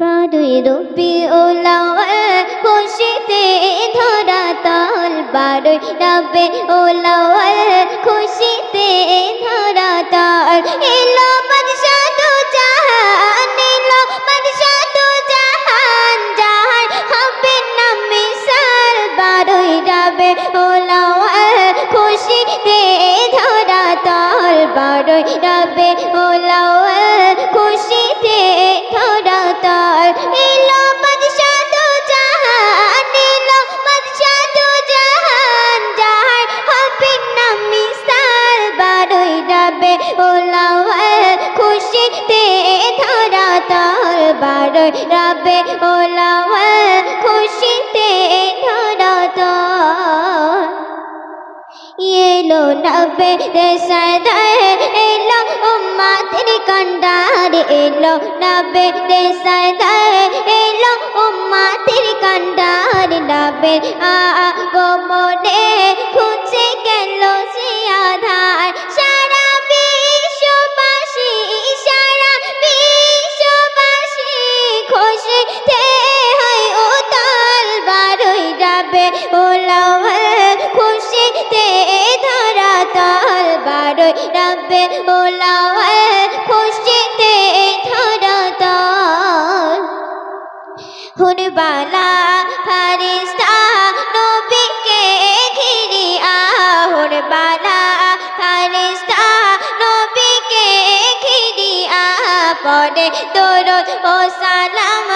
বারোই রবি ওলাওয়া খুশিতে ধরা তাল। বারোই রবে ওলাওয়া খুশিতে তার বারোই রাবে ওলাওয়াল খুশিতে ধরা তো এলো নবে দেশায় এলো উম্মাতের কান্ডার, এলো নবে দেশায় এলো উম্মাতের কান্ডার নবে আ গোমো করে তোর ও সালাম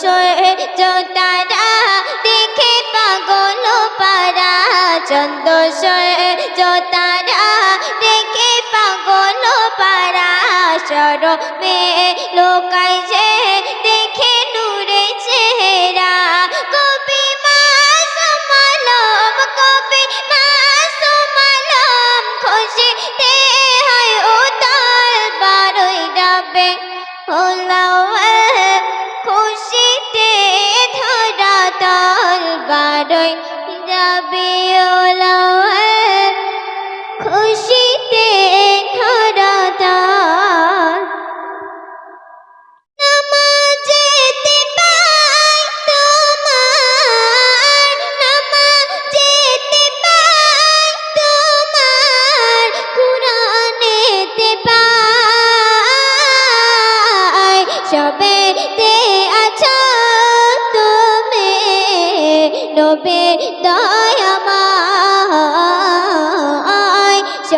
সয়ে জোটারা দেখে পাগল পারা চন্দ্র যাবে ও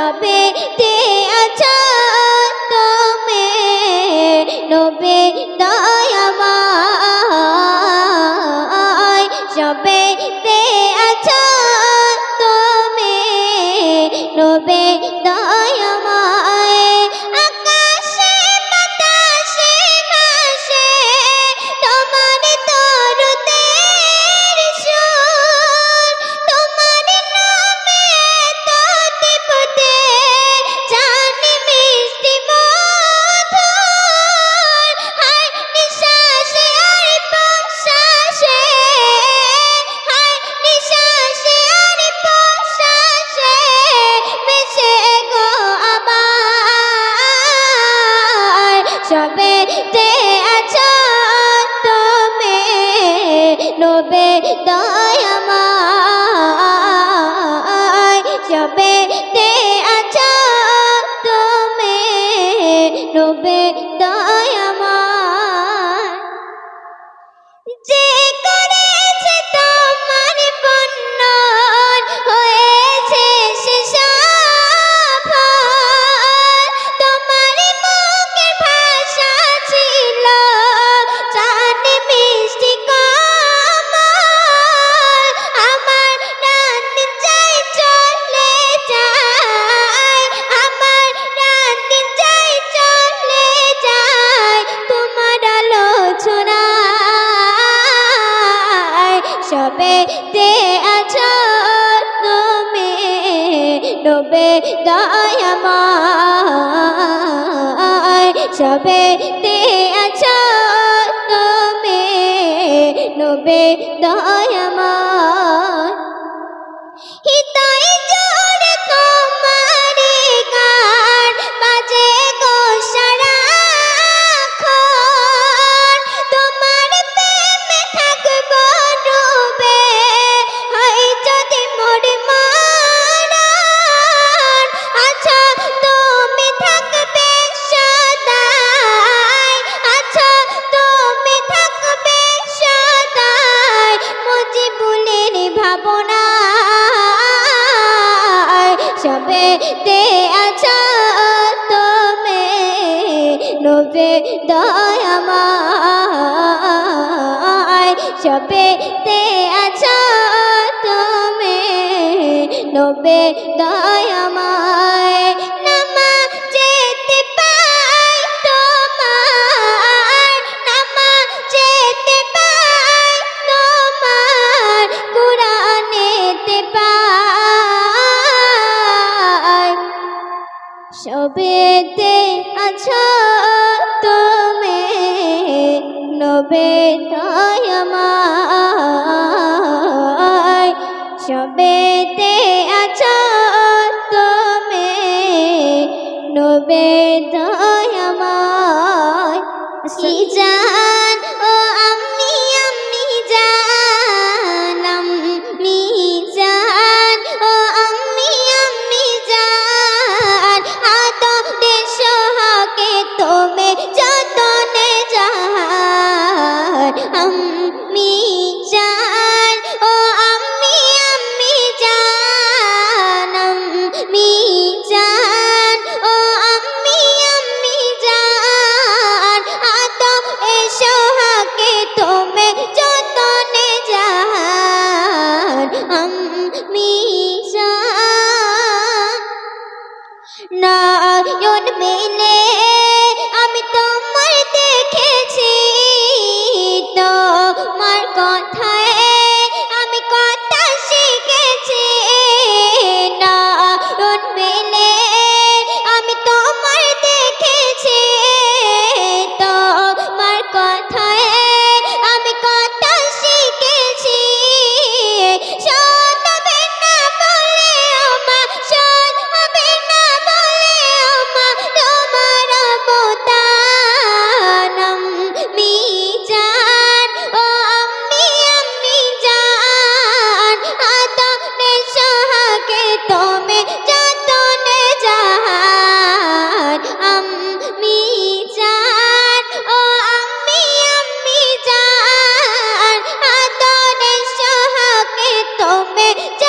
যাবে ডোবে তে আছো তুমি ডোবে দয়াময়। সবে তে আছো তুমি ডোবে দয়াময়। নবে দয়াময় বেদয় আমার কি যা me.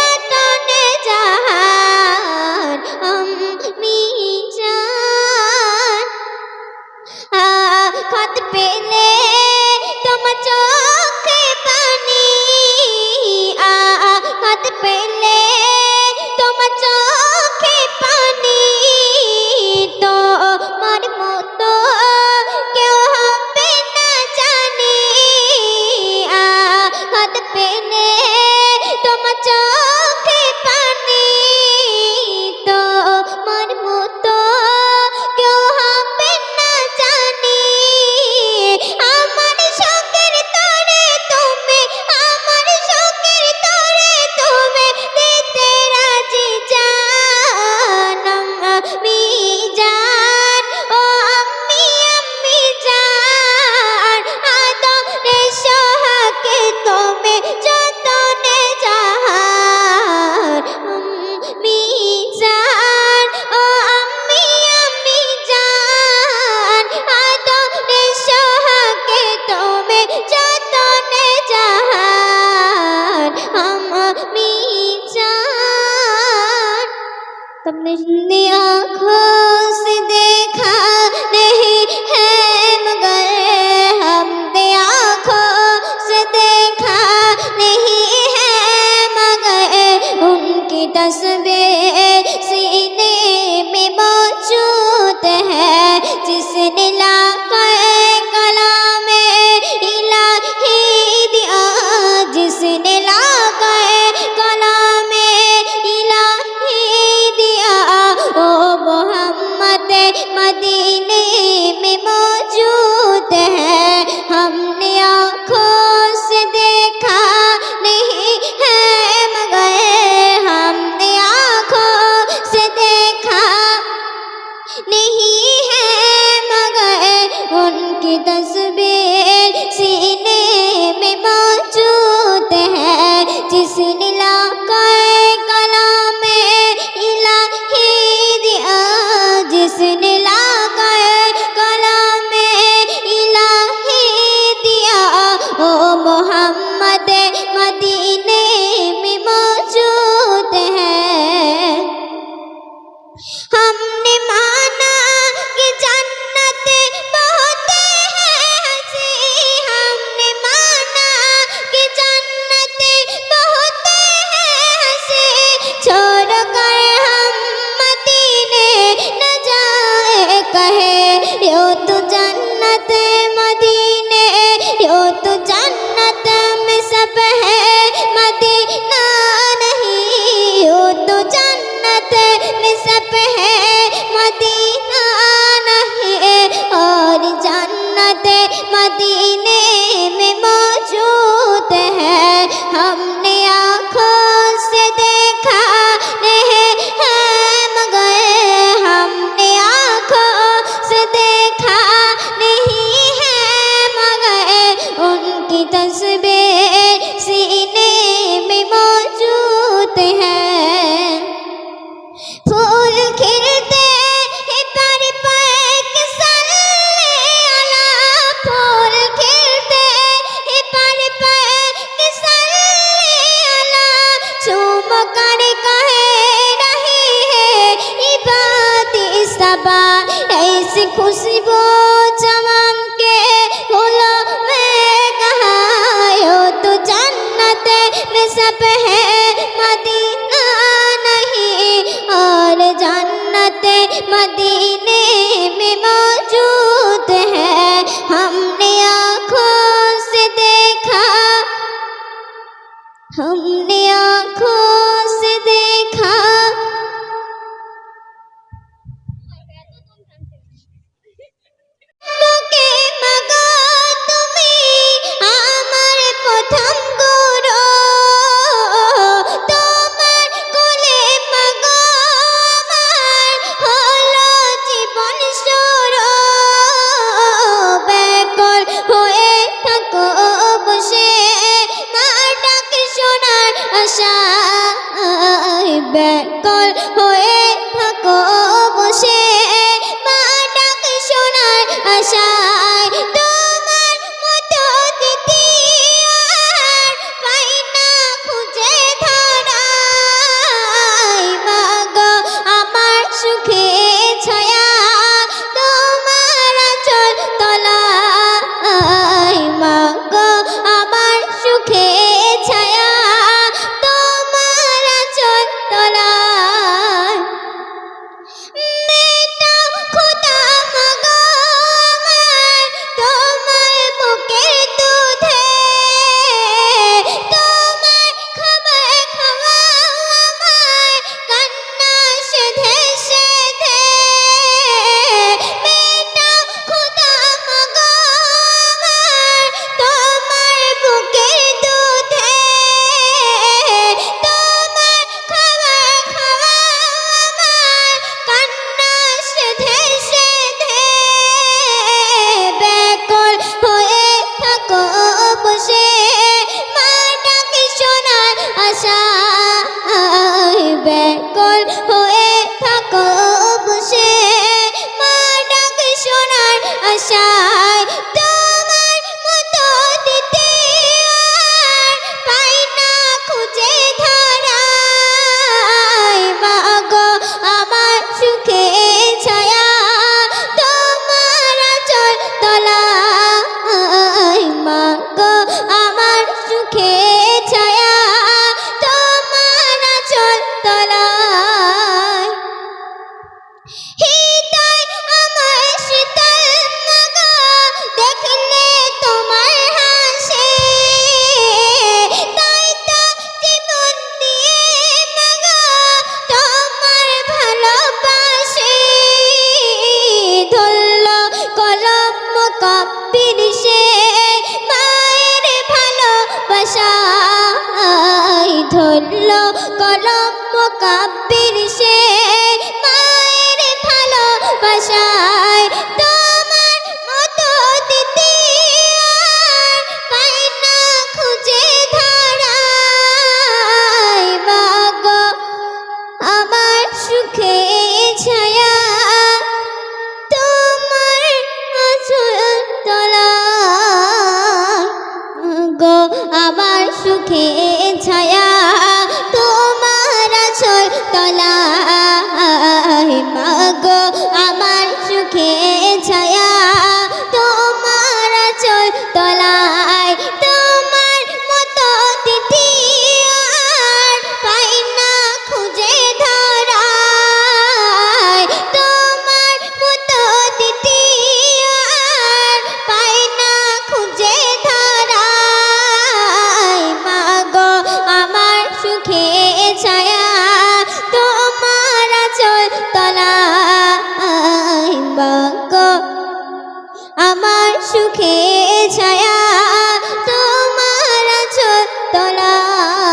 তলা